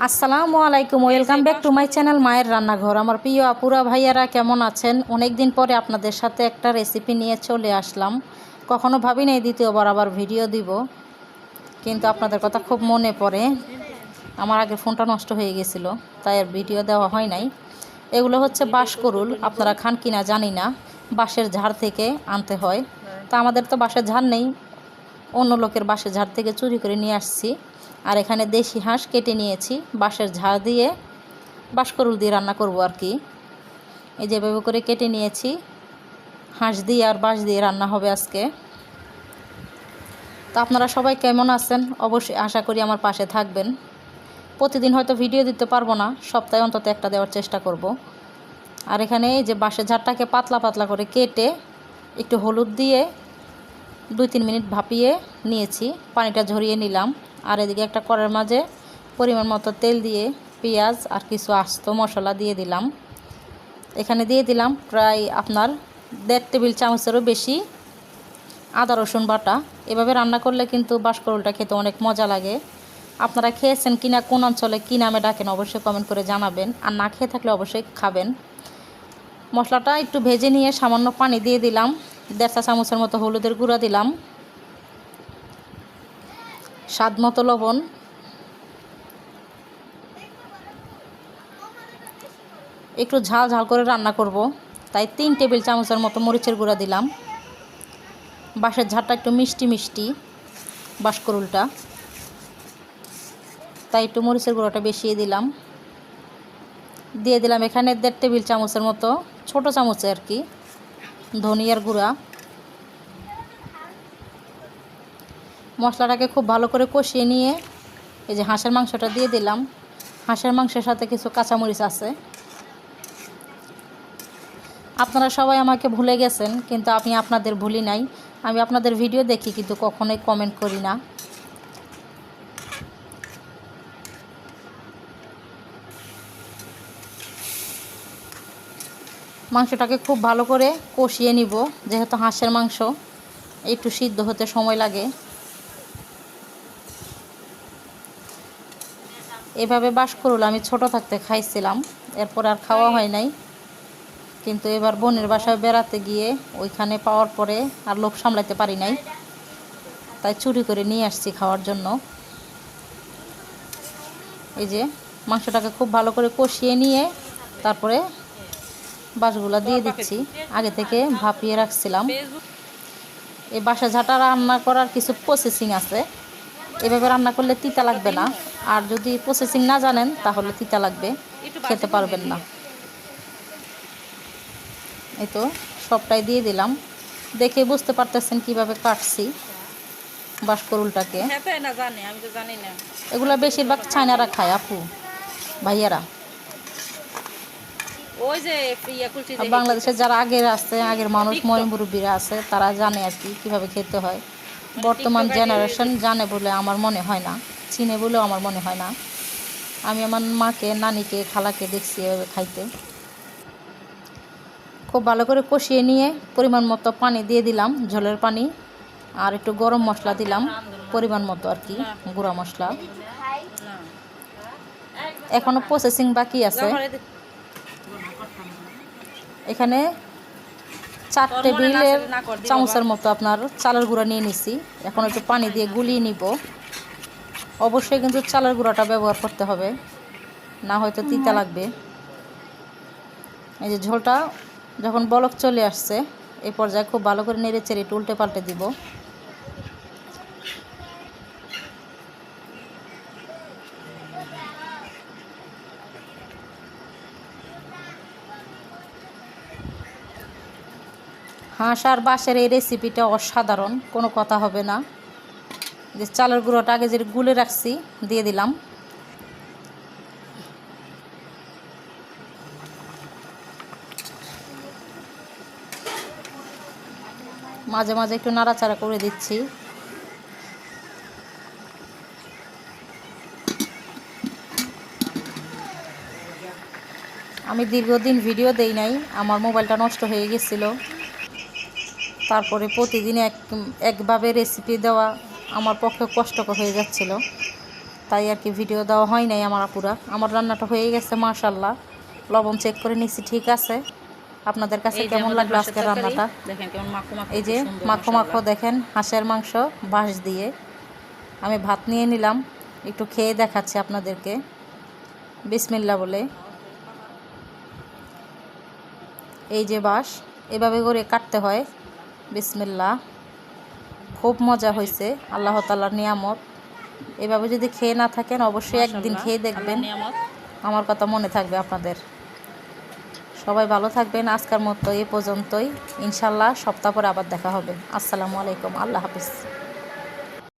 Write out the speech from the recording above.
আসসালামু আলাইকুম, welcome back to my channel মায়ের রান্নাঘর। আমার প্রিয় আপুরা, ভাইয়ারা কেমন আছেন? অনেক দিন পরে আপনাদের সাথে একটা রেসিপি নিয়ে চলে আসলাম। কখনো ভাবি নাই দ্বিতীয়বার আবার ভিডিও দিব, কিন্তু আপনাদের কথা খুব মনে পড়ে। আমার আগে ফোনটা নষ্ট হয়ে গেছিল, তাই আর ভিডিও দেওয়া হয় নাই। এগুলো হচ্ছে বাঁশকরুল, আপনারা খান কিনা জানি না। বাঁশের ঝাড় থেকে আনতে হয়। তা আমাদের তো বাঁশের ঝাড় নেই, অন্য লোকের বাঁশের ঝাড় থেকে চুরি করে নিয়ে আসছি। আর এখানে দেশি হাঁস কেটে নিয়েছি, বাঁশের ঝাড় দিয়ে বাঁশকরুল দিয়ে রান্না করব আর কি। এই যেভাবে করে কেটে নিয়েছি, হাঁস দিয়ে আর বাঁশ দিয়ে রান্না হবে আজকে। তো আপনারা সবাই কেমন আছেন? অবশ্যই আশা করি আমার পাশে থাকবেন। প্রতিদিন হয়তো ভিডিও দিতে পারব না, সপ্তাহে অন্তত একটা দেওয়ার চেষ্টা করব। আর এখানে এই যে বাঁশের ঝাড়টাকে পাতলা পাতলা করে কেটে একটু হলুদ দিয়ে দুই তিন মিনিট ভাপিয়ে নিয়েছি, পানিটা ঝরিয়ে নিলাম। আর এদিকে একটা কড়ার মাঝে পরিমাণ মতো তেল দিয়ে পেঁয়াজ আর কিছু আস্ত মশলা দিয়ে দিলাম। এখানে দিয়ে দিলাম প্রায় আপনার দেড় টেবিল চামচেরও বেশি আদা, রসুন বাটা। এভাবে রান্না করলে কিন্তু বাঁশকরুলটা খেতে অনেক মজা লাগে। আপনারা খেয়েছেন কিনা, কোন অঞ্চলে কী নামে ডাকেন অবশ্যই কমেন্ট করে জানাবেন। আর না খেয়ে থাকলে অবশ্যই খাবেন। মশলাটা একটু ভেজে নিয়ে সামান্য পানি দিয়ে দিলাম। দেড় চা চামচের মতো হলুদের গুঁড়া দিলাম। স্বাদ মতো লবণ। একটু ঝাল ঝাল করে রান্না করব। তাই তিন টেবিল চামচের মতো মরিচের গুঁড়া দিলাম। বাঁশের ঝাড়টা একটু মিষ্টি মিষ্টি বাঁশকরুলটা তাই একটু মরিচের গুঁড়োটা বেশিয়ে দিলাম। দিয়ে দিলাম এখানে দেড় টেবিল চামচের মতো ছোট চামচে আর কি ধনিয়ার গুঁড়া। মশলাটাকে খুব ভালো করে কষিয়ে নিয়ে এই যে হাঁসের মাংসটা দিয়ে দিলাম। হাঁসের মাংসের সাথে কিছু কাঁচামরিচ আছে। আপনারা সবাই আমাকে ভুলে গেছেন, কিন্তু আমি আপনাদের ভুলি নাই। আমি আপনাদের ভিডিও দেখি, কিন্তু কখনোই কমেন্ট করি না। মাংসটাকে খুব ভালো করে কষিয়ে নিব, যেহেতু হাঁসের মাংস একটু সিদ্ধ হতে সময় লাগে। এভাবে বাঁশকুরুল আমি ছোট থাকতে খাইছিলাম, এরপর আর খাওয়া হয় নাই। কিন্তু এবার বোনের বাসায় বেড়াতে গিয়ে ওইখানে পাওয়ার পরে আর লোভ সামলাতে পারি নাই। তাই চুরি করে নিয়ে আসছি খাওয়ার জন্য। এই যে মাংসটাকে খুব ভালো করে কষিয়ে নিয়ে তারপরে বাঁশগুলো দিয়ে দিচ্ছি। আগে থেকে ভাপিয়ে রাখছিলাম। এই বাসা ঝাঁটা রান্না করার কিছু প্রসেসিং আছে। এভাবে রান্না করলে তিতা লাগবে না। আর যদি প্রসেসিং না জানেন তাহলে তিতা লাগবে। খেতে পারবেন না। এই তো সবটাই দিয়ে দিলাম। দেখে বুঝতে পারতেছেন কীভাবে কাটছি জানি না। এগুলো বেশিরভাগ চায়নারা খায় আপু ভাইয়ারা। ইয়া বাংলাদেশের যারা আগের আছে আগের মানুষ ময় মুরব্বীরা আছে তারা জানে আর কি কীভাবে খেতে হয়। বর্তমান জেনারেশন জানে বলে আমার মনে হয় না, চিনে বলেও আমার মনে হয় না। আমি আমার মাকে, নানিকে, খালাকে দেখছি এভাবে খাইতে। খুব ভালো করে কষিয়ে নিয়ে পরিমাণ মতো পানি দিয়ে দিলাম, ঝোলের পানি, আর একটু গরম মশলা দিলাম, পরিমাণ মতো আর কি, গুঁড়া মশলা। এখনও প্রসেসিং বাকি আছে। এখানে চার টেবিলের চামচের মতো আপনার চালের গুঁড়া নিয়ে নিছি। এখন একটু পানি দিয়ে গুলিয়ে নিব। অবশ্যই কিন্তু চালের গুঁড়াটা ব্যবহার করতে হবে। না হয়তো তিতা লাগবে। এই যে ঝোলটা যখন বলক চলে আসছে এই পর্যায়ে খুব ভালো করে নেড়ে চেড়ে উল্টে পাল্টে দিব। হাঁস আর বাঁশের এই রেসিপিটা অসাধারণ, কোনো কথা হবে না। যে চালের গুঁড়োটা আগে যে গুলে রাখছি, দিয়ে দিলাম। মাঝে মাঝে একটু নাড়াচাড়া করে দিচ্ছি। আমি দীর্ঘদিন ভিডিও দেই নাই, আমার মোবাইলটা নষ্ট হয়ে গেছিল। তারপরে প্রতিদিন এক একভাবে রেসিপি দেওয়া আমার পক্ষে কষ্টকর হয়ে যাচ্ছিল। তাই আর কি ভিডিও দেওয়া হয় নাই আমার আপুরা। আমার রান্নাটা হয়ে গেছে মাশাল্লাহ লবণ চেক করে নিচ্ছি ঠিক আছে। আপনাদের কাছে কেমন লাগল আজকের রান্নাটা? এই যে মাখো মাখো দেখেন হাঁসের মাংস বাঁশ দিয়ে। আমি ভাত নিয়ে নিলাম একটু খেয়ে দেখাচ্ছি আপনাদেরকে। বিসমিল্লা বলে। এই যে বাঁশ এভাবে করে কাটতে হয়। বিসমিল্লা খুব মজা হয়েছে আল্লাহ তালার নিয়ামত। এভাবে যদি খেয়ে না থাকেন অবশ্যই একদিন খেয়ে দেখবেন। আমার কথা মনে থাকবে আপনাদের। সবাই ভালো থাকবেন আজকের মতো এ পর্যন্তই। ইনশাল্লাহ সপ্তাহ পরে আবার দেখা হবে। আসসালামু আলাইকুম আল্লাহ হাফিজ।